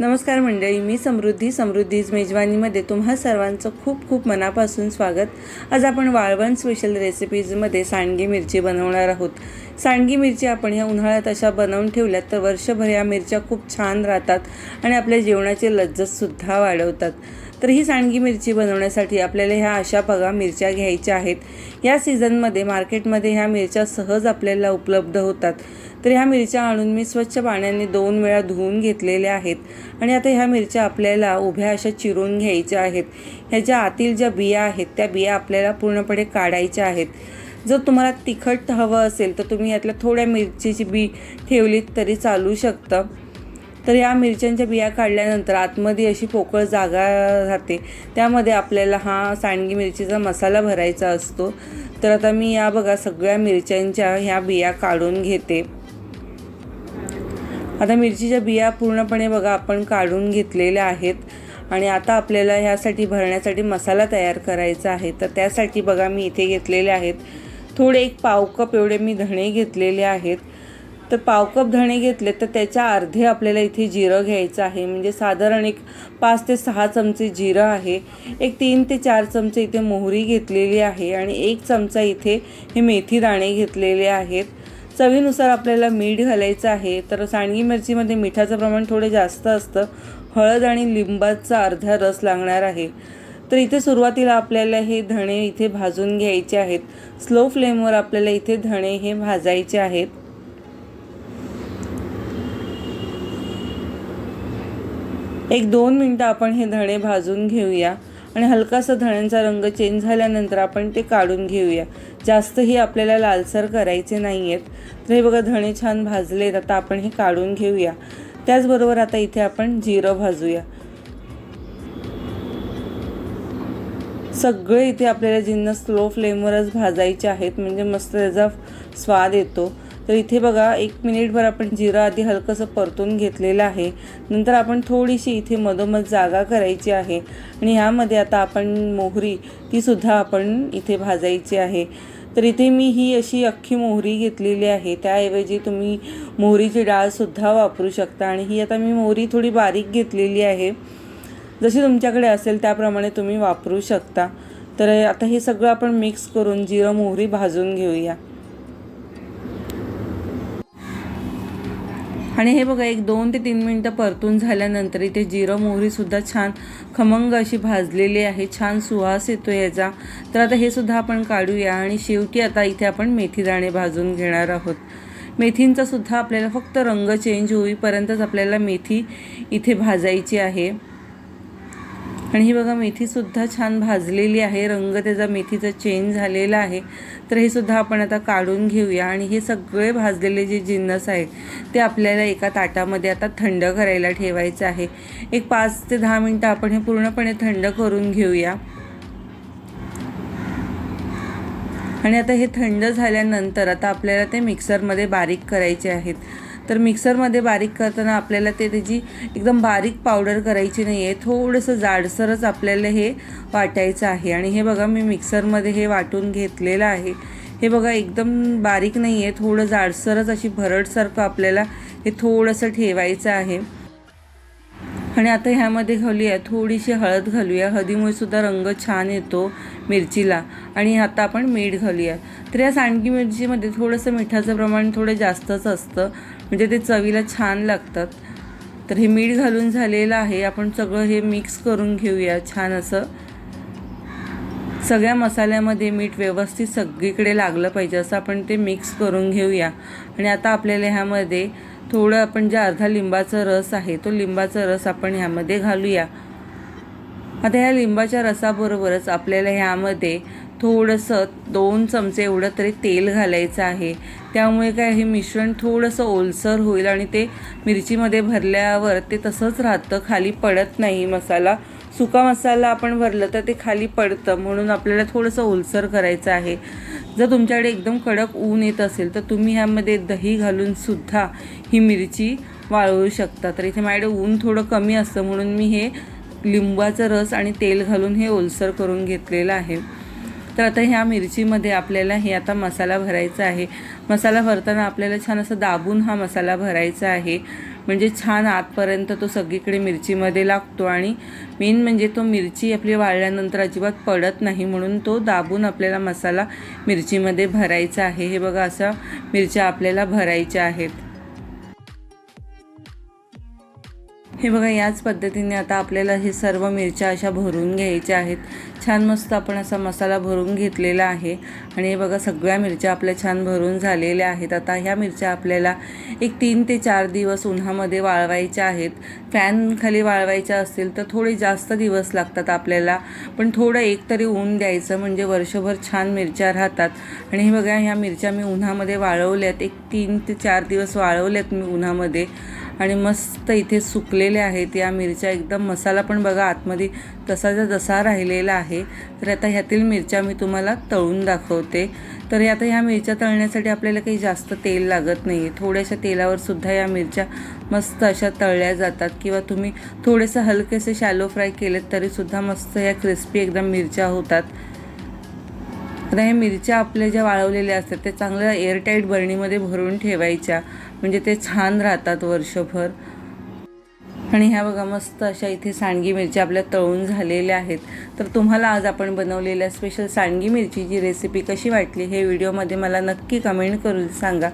नमस्कार मंडळी मी समृद्धी समृद्धीज मेजवानीमध्ये तुम्हा सर्वांचं खूप खूप मनापासून स्वागत. आज आपण वाळवण स्पेशल रेसिपीजमध्ये सांडगी मिरची बनवणार आहोत. सांडगी मिरची आपण ह्या उन्हाळ्यात अशा बनवून ठेवल्यात तर वर्षभर या मिरच्या खूप छान राहतात आणि आपल्या जेवणाची लज्जतसुद्धा वाढवतात. तर ही सांडगी मिरची बनवण्यासाठी आपल्याला ह्या अशा बघा मिरच्या घ्यायच्या आहेत. या सीझनमध्ये मार्केटमध्ये ह्या मिरच्या सहज आपल्याला उपलब्ध होतात. तर ह्या मिरच्या आणून मी स्वच्छ पाण्याने दोन वेळा धुवून घेतलेल्या आहेत. आणि आता ह्या मिरच्या आपल्याला उभ्या अशा चिरून घ्यायच्या आहेत. ह्या ज्या आतील ज्या बिया आहेत त्या बिया आपल्याला पूर्णपणे काढायच्या आहेत. जर तुम्हाला तिखट हवं असेल तर तुम्ही यातल्या थोड्या मिरचीची बी ठेवलीत तरी चालू शकतं. तर या मिरच्यांच्या बिया काढल्यानंतर आतमध्ये अशी पोकळ जागा राहते. त्यामध्ये आपल्याला हा सांडगी मिरचीचा मसाला भरायचा असतो. तर आता मी या बघा सगळ्या मिरच्यांच्या ह्या बिया काढून घेते. आता मिरचीच्या बिया पूर्णपणे बघा आपण काढून घेतलेल्या आहेत. आणि आता आपल्याला ह्यासाठी भरण्यासाठी मसाला तयार करायचा आहे. तर त्यासाठी बघा मी इथे घेतलेले आहेत. थोडे एक पाव कप एवढे मी धणे घेतलेले आहेत. तर पावकप धणे घेतले तर त्याच्या अर्धे आपल्याला इथे जिरं घ्यायचं आहे. म्हणजे साधारण एक पाच ते सहा चमचे जिरं आहे. एक तीन ते चार चमचे इथे मोहरी घेतलेली आहे आणि एक चमचा इथे हे मेथी दाणे घेतलेले आहेत. चवीनुसार आपल्याला मीठ घालायचं आहे. तर सांडगी मिरचीमध्ये मिठाचं प्रमाण थोडं जास्त असतं. हळद आणि लिंबाचा अर्धा रस लागणार आहे. तर इथे सुरुवातीला आपल्याला हे धणे इथे भाजून घ्यायचे आहेत. स्लो फ्लेमवर आपल्याला इथे धणे हे भाजायचे आहेत. एक दोन मिनटं आपण हे धणे भाजून घेऊया आणि हलकासा धण्यांचा रंग चेंज झाल्यानंतर आपण ते काढून घेऊया. जास्तही आपल्याला लालसर करायचे नाही आहेत तर हे बघा धणे छान भाजलेत. आता आपण हे काढून घेऊया. त्याचबरोबर आता इथे आपण जिरं भाजूया. सगळे इथे आपल्याला जिन्नस स्लो फ्लेमवरच भाजायचे आहेत. म्हणजे मस्त त्याचा स्वाद येतो. तर इथे बघा एक मिनिटभर आपण जिरं आधी हलकंसं परतून घेतलेलं आहे. नंतर आपण थोडीशी इथे मधोमध जागा करायची आहे. आणि ह्यामध्ये आता आपण मोहरी तीसुद्धा आपण इथे भाजायची आहे. तर इथे मी ही अशी अख्खी मोहरी घेतलेली आहे. त्याऐवजी तुम्ही मोहरीची डाळसुद्धा वापरू शकता. आणि ही आता मी मोहरी थोडी बारीक घेतलेली आहे. जशी तुमच्याकडे असेल त्याप्रमाणे तुम्ही वापरू शकता. तर आता हे सगळं आपण मिक्स करून जिरं मोहरी भाजून घेऊया. आणि हे बघा एक दोन ते तीन मिनटं परतून झाल्यानंतर इथे जिरं मोहरीसुद्धा छान खमंग अशी भाजलेली आहे. छान सुवास येतो याचा. तर आता हे सुद्धा आपण काढूया आणि शेवटी आता इथे आपण मेथी दाणे भाजून घेणार आहोत. मेथींचा सुद्धा आपल्याला फक्त रंग चेंज होईपर्यंतच आपल्याला मेथी इथे भाजायची आहे. आणि ही बघा मेथीसुद्धा छान भाजलेली आहे. रंग त्याचा मेथीचा चेंज झालेला आहे. तर हे सुद्धा आपण आता काढून घेऊया. आणि हे सगळे भाजलेले जे जिन्नस आहेत ते आपल्याला एका ताटामध्ये आता थंड करायला ठेवायचं आहे. एक पाच ते दहा मिनटं आपण हे पूर्णपणे थंड करून घेऊया. आणि आता हे थंड झाल्यानंतर आता आपल्याला ते मिक्सरमध्ये बारीक करायचे आहेत. तर मिक्सरमध्ये बारीक करताना आपल्याला ते त्याची एकदम बारीक पावडर करायची नाही आहे. थोडंसं जाडसरच आपल्याला हे वाटायचं आहे. आणि हे बघा मी मिक्सरमध्ये हे वाटून घेतलेलं आहे. हे बघा एकदम बारीक नाही आहे. थोडं जाडसरच अशी भरडसारखं आपल्याला हे थोडंसं ठेवायचं आहे. आणि आता ह्यामध्ये घालूया थोडीशी हळद घालूया. हळदीमुळे सुद्धा रंग छान येतो मिरचीला. आणि आता आपण मीठ घालूया. तर या सांडगी मिरचीमध्ये थोडंसं मिठाचं प्रमाण थोडं जास्तच असतं. म्हणजे ते चवीला छान लागतात. तर हे मीठ घालून झालेलं आहे. आपण सगळं हे मिक्स करून घेऊया छान असं. सगळ्या मसाल्यामध्ये मीठ व्यवस्थित सगळीकडे लागलं पाहिजे असं आपण ते मिक्स करून घेऊया. आणि आता आपल्याला ह्यामध्ये थोडं आपण जे अर्धा लिंबाचा रस आहे तो लिंबाचा रस आपण ह्यामध्ये घालूया. आता ह्या लिंबाच्या रसाबरोबरच आपल्याला ह्यामध्ये थोडंसं दोन चमचे एवढं तरी तेल घालायचं आहे. त्यामुळे काय हे मिश्रण थोडंसं ओलसर होईल आणि ते मिरचीमध्ये भरल्यावर ते तसंच राहतं खाली पडत नाही मसाला. सुका मसाला आपण भरलं तर ते खाली पडतं म्हणून आपल्याला थोडंसं ओलसर करायचं आहे. जर तुमच्याकडे एकदम कडक ऊन येत असेल तर तुम्ही ह्यामध्ये दही घालून सुद्धा ही मिरची वाळवू शकता. तर इथे माझ्याकडे ऊन थोडं कमी असतं म्हणून मी हे लिंबाचं रस आणि तेल घालून हे ओलसर करून घेतलेलं आहे. तर आता ह्या मिरचीमध्ये आपल्याला हे आता मसाला भरायचा आहे. मसाला भरताना आपल्याला छान असं दाबून हा मसाला भरायचा आहे. म्हणजे छान आतपर्यंत तो सगळीकडे मिरचीमध्ये लागतो आणि मेन म्हणजे तो मिरची आपली वाळल्यानंतर अजिबात पडत नाही म्हणून तो दाबून आपल्याला मसाला मिरचीमध्ये भरायचा आहे. हे बघा असा मिरच्या आपल्याला भरायच्या आहेत. हे बघा याच पद्धतीने आता आपल्याला हे सर्व मिरच्या अशा भरून घ्यायच्या आहेत. छान मस्त आपण असा मसाला भरून घेतलेला आहे. आणि हे बघा सगळ्या मिरच्या आपल्या छान भरून झालेल्या आहेत. आता ह्या मिरच्या आपल्याला एक तीन ते चार दिवस उन्हामध्ये वाळवायच्या आहेत. फॅन खाली वाळवायच्या असतील तर थोडे जास्त दिवस लागतात आपल्याला. पण थोडं एक तरी ऊन द्यायचं म्हणजे वर्षभर छान मिरच्या राहतात. आणि हे बघा ह्या मिरच्या मी उन्हामध्ये वाळवल्यात. एक तीन ते चार दिवस वाळवल्यात मी उन्हामध्ये. आणि मस्त इथे सुकलेले आहेत. या मिरच्या एकदम मसाला पण बघा आतमध्ये तसाचा जसा राहिलेला आहे. तर आता ह्यातील मिरच्या मी तुम्हाला तळून दाखवते. तर आता ह्या मिरच्या तळण्यासाठी आपल्याला काही जास्त तेल लागत नाही आहे थोड्याशा तेलावरसुद्धा या मिरच्या मस्त अशा तळल्या जातात. किंवा तुम्ही थोडेसे हलकेसे शॅलो फ्राय केलेत तरीसुद्धा मस्त या क्रिस्पी एकदम मिरच्या होतात. आता ह्या मिरच्या आपल्या ज्या वाळवलेल्या असतात त्या चांगल्या एअरटाईट बरणीमध्ये भरून ठेवायच्या. म्हणजे ते छान राहतात वर्षभर. आणि ह्या बघा मस्त अशा इथे सांडगी मिरच्या आपल्या तळून झालेल्या आहेत. तर तुम्हाला आज आपण बनवलेल्या स्पेशल सांडगी मिरचीची रेसिपी कशी वाटली हे व्हिडिओमध्ये मला नक्की कमेंट करून सांगा.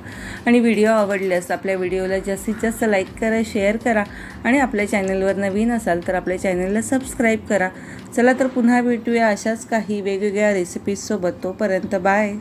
आणि व्हिडिओ आवडल्यास आपल्या व्हिडिओला जास्तीत जास्त लाईक करा शेअर करा. आणि आपल्या चॅनलवर नवीन असाल तर आपल्या चॅनलला सबस्क्राईब करा. चला तर पुन्हा भेटूया अशाच काही वेगवेगळ्या रेसिपीजसोबत तोपर्यंत बाय